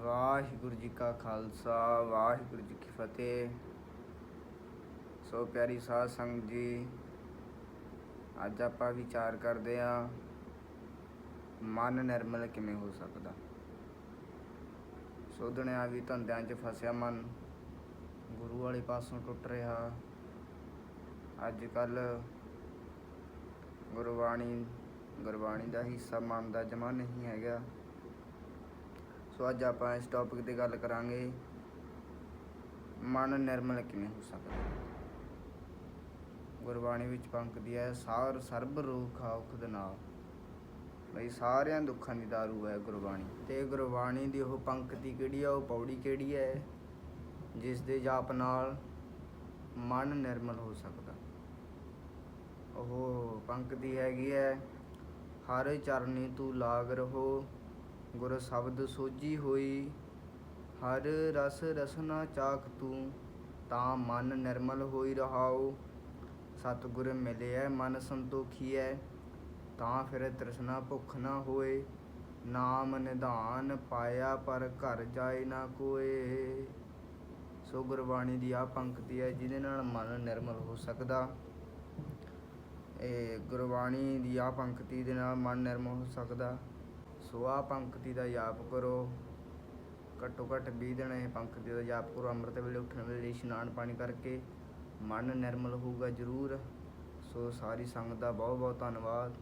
ਵਾਹਿਗੁਰੂ ਜੀ ਕਾ ਖਾਲਸਾ, ਵਾਹਿਗੁਰੂ ਜੀ ਕੀ ਫਤਿਹ। ਸੋ ਪਿਆਰੀ ਸਾਧ ਸੰਗਤ ਜੀ, ਅੱਜ ਆਪਾਂ ਵਿਚਾਰ ਕਰਦੇ ਆ ਮਨ ਨਿਰਮਲ ਕਿਵੇਂ ਹੋ ਸਕਦਾ? ਸੋਧਣਿਆ ਵੀ ਧੰਦਿਆਂ 'ਚ ਫਸਿਆ ਮਨ, ਗੁਰੂ ਵਾਲੇ ਪਾਸੋਂ ਟੁੱਟ ਰਿਹਾ। ਅੱਜ ਕੱਲ ਗੁਰਬਾਣੀ ਗੁਰਬਾਣੀ ਦਾ ਹਿੱਸਾ ਮਨ ਦਾ ਜਮਾ ਨਹੀਂ ਹੈਗਾ। ਸੋ ਅੱਜ ਆਪਾਂ ਇਸ ਟੌਪਿਕ ਤੇ ਗੱਲ ਕਰਾਂਗੇ ਮਨ ਨਿਰਮਲ ਕਿਵੇਂ ਹੋ ਸਕਦਾ ਗੁਰਬਾਣੀ ਵਿੱਚ ਪੰਕਤੀ ਹੈ, ਸਾਰ ਸਰਬ ਰੋਗ ਖਾਉਖ ਦੇ ਨਾਲ। ਬਈ, ਸਾਰਿਆਂ ਦੁੱਖਾਂ ਦੀ ਦਾਰੂ ਹੈ ਗੁਰਬਾਣੀ। ਤੇ ਗੁਰਬਾਣੀ ਦੀ ਉਹ ਪੰਕਤੀ ਕਿਹੜੀ ਆ? ਉਹ ਪੌੜੀ ਕਿਹੜੀ ਹੈ? ਜਿਸ ਦੇ ਜਾਪ ਨਾਲ ਮਨ ਨਿਰਮਲ ਹੋ ਸਕਦਾ। ਉਹ ਪੰਕਤੀ ਹੈਗੀ ਹੈ, ਹਰ ਚਰਨੀ ਤੂੰ ਲਾਗ ਰਹੋ ਗੁਰ ਸ਼ਬਦ ਸੋਜੀ ਹੋਈ, ਹਰ ਰਸ ਰਸਨਾ ਚਾਖ ਤੂੰ, ਤਾਂ ਮਨ ਨਿਰਮਲ ਹੋਈ ਰਹਾਉ। ਸਤਿਗੁਰ ਮਿਲਿਆ ਮਨ ਸੰਤੋਖੀਐ, ਤਾਂ ਫਿਰ ਤ੍ਰਿਸ਼ਨਾ ਭੁੱਖ ਨਾ ਹੋਏ। ਨਾਮ ਨਿਧਾਨ ਪਾਇਆ, ਪਰ ਘਰ ਜਾਏ ਨਾ ਕੋਏ। ਸੋ ਗੁਰਬਾਣੀ ਦੀ ਆ ਪੰਕਤੀ ਹੈ, ਜਿਹਦੇ ਨਾਲ ਮਨ ਨਿਰਮਲ ਹੋ ਸਕਦਾ। ਇਹ ਗੁਰਬਾਣੀ ਦੀ ਆ ਪੰਕਤੀ ਦੇ ਨਾਲ ਮਨ ਨਿਰਮਲ ਹੋ ਸਕਦਾ। ਸੋ ਆ ਪੰਕਤੀ ਦਾ ਜਾਪ ਕਰੋ। ਘੱਟੋ ਘੱਟ 20 ਦਿਨ ਇਹ ਪੰਕਤੀ ਦਾ ਜਾਪ ਕਰੋ। ਅੰਮ੍ਰਿਤ ਵੇਲੇ ਉੱਠਣ ਵੇਲੇ ਇਸ਼ਨਾਨ ਪਾਣੀ ਕਰਕੇ ਮਨ ਨਿਰਮਲ ਹੋਊਗਾ ਜ਼ਰੂਰ। ਸੋ ਸਾਰੀ ਸੰਗਤ ਦਾ ਬਹੁਤ ਬਹੁਤ ਧੰਨਵਾਦ।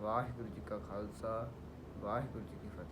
ਵਾਹਿਗੁਰੂ ਜੀ ਕਾ ਖਾਲਸਾ, ਵਾਹਿਗੁਰੂ ਜੀ ਕੀ ਫਤਿਹ।